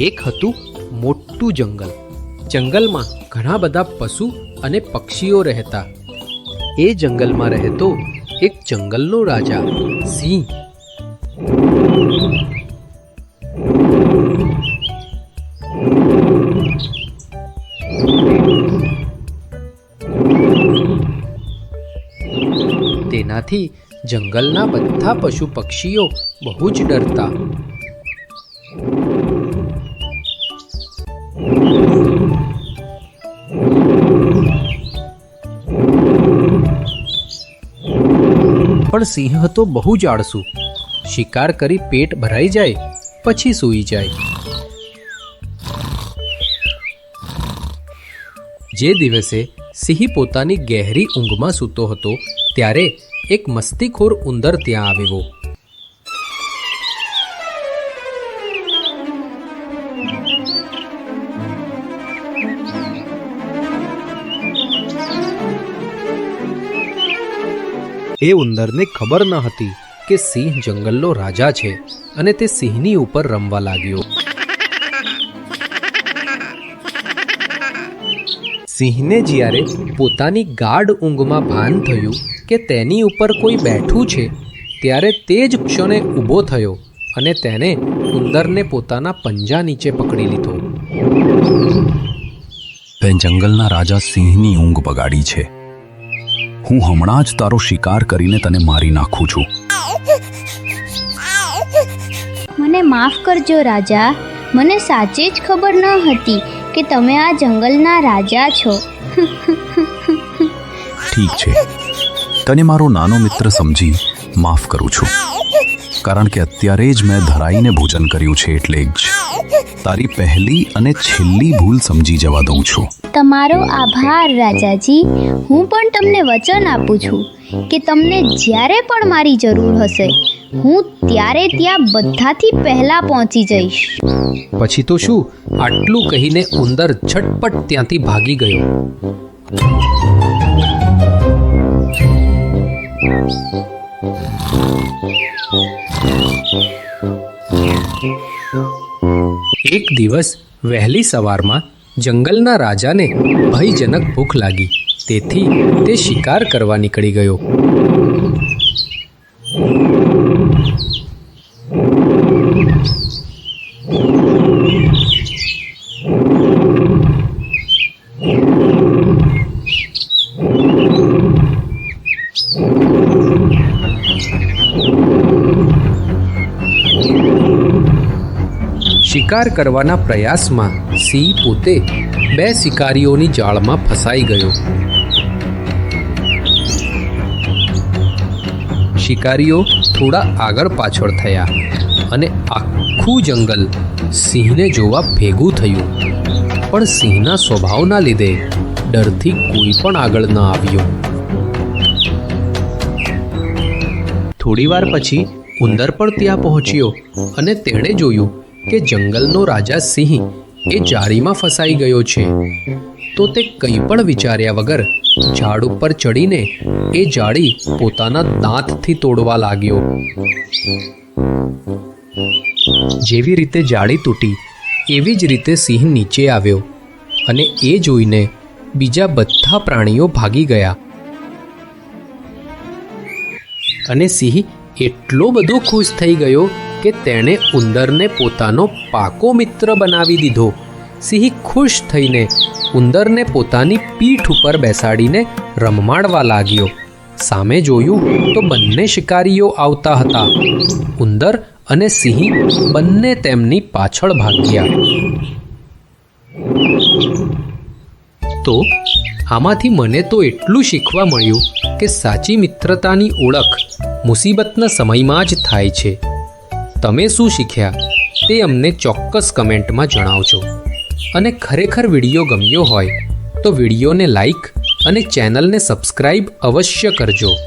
એક હતું મોટું જંગલ. જંગલમાં ઘણા બધા પશુ અને પક્ષીઓ રહેતા. એ જંગલમાં રહેતો એક જંગલનો રાજા, સિંહ. તેનાથી જંગલના બધા પશુ પક્ષીઓ બહુ જ ડરતા. પણ સિંહ હતો બહુ જ આળસુ. શિકાર કરી પેટ ભરાઈ જાય, પછી સૂઈ જાય. જે દિવસે સિંહ પોતાની ગહેરી ઊંઘમાં સૂતો હતો, ત્યારે એક મસ્તીખોર ઉંદર ત્યાં આવ્યો. એ ઉંદરને ખબર ન હતી કે સિંહ જંગલનો રાજા છે અને તે સિંહની ઉપર રમવા લાગ્યો. સિંહને જ્યારે પોતાની ગાઢ ઊંઘમાં ભાન થયું કે તેની ઉપર કોઈ બેઠું છે, ત્યારે તે જ ક્ષણે ઊભો થયો અને તેને ઉંદરને પોતાના પંજા નીચે પકડી લીધો. તે જંગલના રાજા સિંહની ઊંઘ બગાડી છે. હું હમણાં જ તારો શિકાર કરીને તને મારી નાખું છું. મને માફ કરજો રાજા. મને સાચે જ ખબર ન હતી કે તમે આ જંગલના રાજા છો. ઠીક છે. તને મારો નાનો મિત્ર સમજી માફ કરું છું. કારણ કે અત્યારે જ મેં ધરાઈને ભોજન કર્યું છે એટલે જ. તારી પહેલી અને છેલ્લી ભૂલ સમજી જવા દઉં છું. તમારો આભાર રાજાજી. હું પણ તમને વચન આપું છું કે તમને જ્યારે પણ મારી જરૂર હશે હું ત્યારે ત્યાં બધાથી પહેલા પહોંચી જઈશ. પછી તો શું? આટલું કહીને ઉંદર ઝટપટ ત્યાંથી ભાગી ગયો. એક દિવસ વહેલી સવારમાં જંગલના રાજાને ભયજનક ભૂખ લાગી. તેથી તે શિકાર કરવા નીકળી ગયો. શિકાર કરવાના પ્રયાસમાં સિંહ પોતે બે શિકારીઓની જાળમાં ફસાઈ ગયો. શિકારીઓ થોડા આગળ પાછળ થયા અને આખું જંગલ સિંહને જોવા ભેગું થયું. પણ સિંહના સ્વભાવના લીધે ડરથી કોઈ પણ આગળ ન આવ્યો. થોડીવાર પછી ઉંદર પણ ત્યાં પહોંચ્યો અને તેણે જોયું કે જંગલનો રાજા સિંહ એ જાળીમાં ફસાઈ ગયો છે. તો તે કંઈ પણ વિચાર્યા વગર ઝાડ ઉપર ચડીને એ જાળી પોતાના દાંતથી તોડવા લાગ્યો. જેવી રીતે જાળી તૂટી, એવી જ રીતે સિંહ નીચે આવ્યો અને એ જોઈને બીજા બધા પ્રાણીઓ ભાગી ગયા. અને સિંહ એટલો બધો ખુશ થઈ ગયો કે તેણે ઉંદરને પોતાનો પાકો મિત્ર બનાવી દીધો. સિંહ ખુશ થઈને ઉંદરને પોતાની પીઠ ઉપર બેસાડીને રમમાડવા લાગ્યો. સામે જોયું તો બંને શિકારીઓ આવતા હતા. ઉંદર અને સિંહ બંને તેમની પાછળ ભાગ્યા. તો આમાંથી મને તો એટલું શીખવા મળ્યું કે સાચી મિત્રતાની ઓળખ મુસીબતના સમયમાં જ થાય છે. તમે શું શીખ્યા તે અમને ચોક્કસ કમેન્ટમાં જણાવજો. અને ખરેખર વીડિયો ગમ્યો હોય તો વિડીયોને લાઈક અને ચેનલને સબસ્ક્રાઈબ અવશ્ય કરજો.